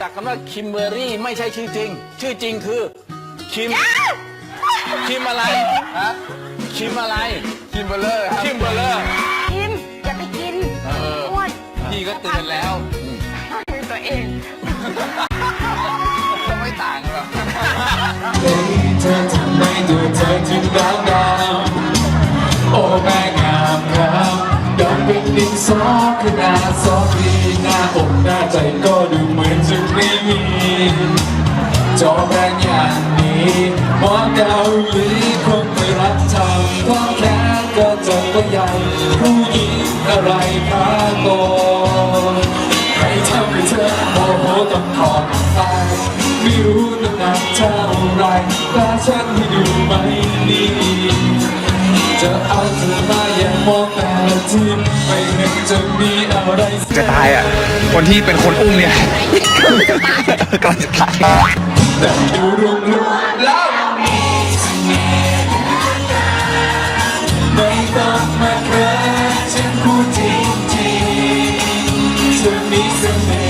จากคำว่าคิมเบอรี่ไม่ใช่ชื่อจริง ชื่อจริงคือคิมคิมอะไรฮะคิมอะไรคิมเบอร์เลอร์คิมเบอร์เลอร์กิน อย่าไปกินเอออ้วนพี่ก็เตือนแล้วอืมดูตัวเอง ดินสอขนาดสอดีหน้าอกหน้าใจก็ดูเหมือนจะไม่มีจอแบงอย่างนี้หมอเกาหลีคงไม่รักทำเพราะแค่ก็จะก็ใหญ่ผู้หญิงอะไรพาโก จะมีอะไรเสีจะตายอะ คนที่เป็นคนอุ้มเนี่ยกำลังจะตายแต่ดูรวมรวมแล้วไม่ต้องมาเคินฉันพูดจริงจริงๆเธอมีเสน่ห์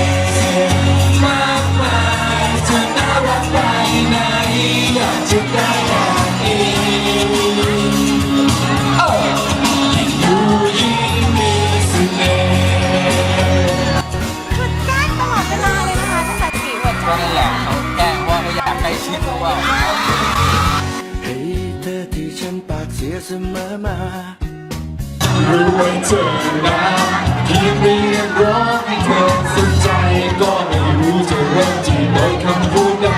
เสมอมารู้ว่าเธอนะเพียงเรียกร้องให้เธอสนใจก็ไม่รู้จะเริ่มที่โดยคำพูดใด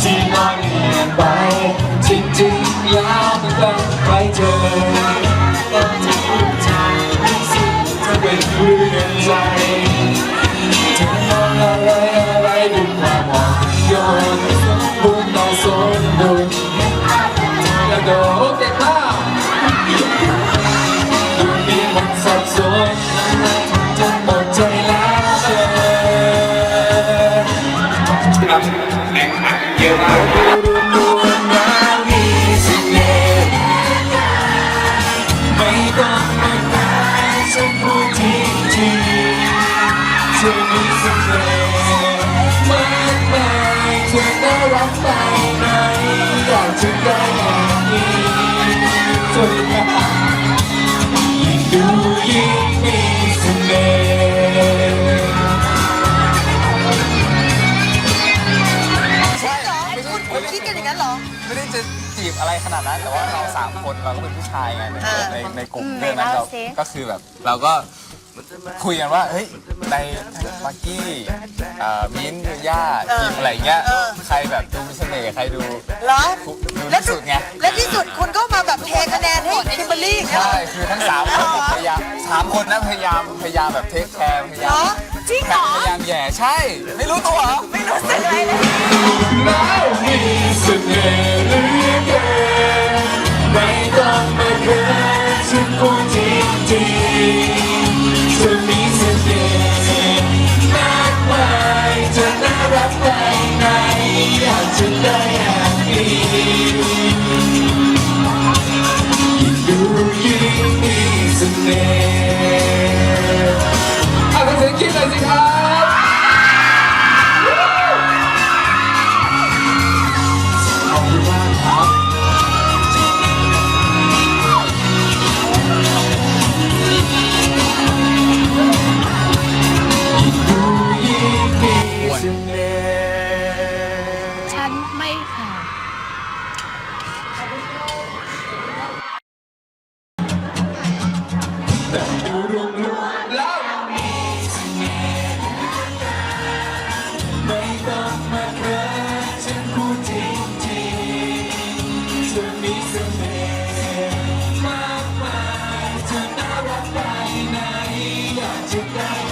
ที่นอยเงียบไปจริงๆแล้วมันต้องใครเจอ อรวมรวมแล้วมีเสน่ห์ไม่ต้องขันพูดจริงจริงๆเธอมีเสน่ห์มากมายเธอน่ารักไปไหนอยากจะได้อย่างนี้ ขนาดนั้นแต่ว่าเราสามคนเราก็เป็นผู้ชายไงในอ่าในในกลุ่มอืมเรื่องนั้นไหนเราเล่าสิ ก็คือแบบเราก็คุยกันว่าเฮ้ยในมากกี้เอ่อมิ้นท์เธอย่าทีมอะไรเงี้ยใครแบบดูมีเสน่ห์ใครดูเหรอดูแล้วที่สุดไง และที่สุดคุณก็มาแบบเทคะแนนให้คิมเบอรรี่อย่างเงี้ยใช่คือทั้งสามคนพยายามสามคนนะพยายามพยายามแบบเทคแคร์พยายาเหรมอจริงเหรอ พยายามแหย่ใช่ ไม่รู้ตัวเหรอไม่รู้สึกอะไรเลยแล้วมี ฉันไม่ค่ะแต่ดูรวมรวมแล้วไม่ต้องมาเคินฉันพูดจริงจริงๆเธอมีเสน่ห์มากมายเ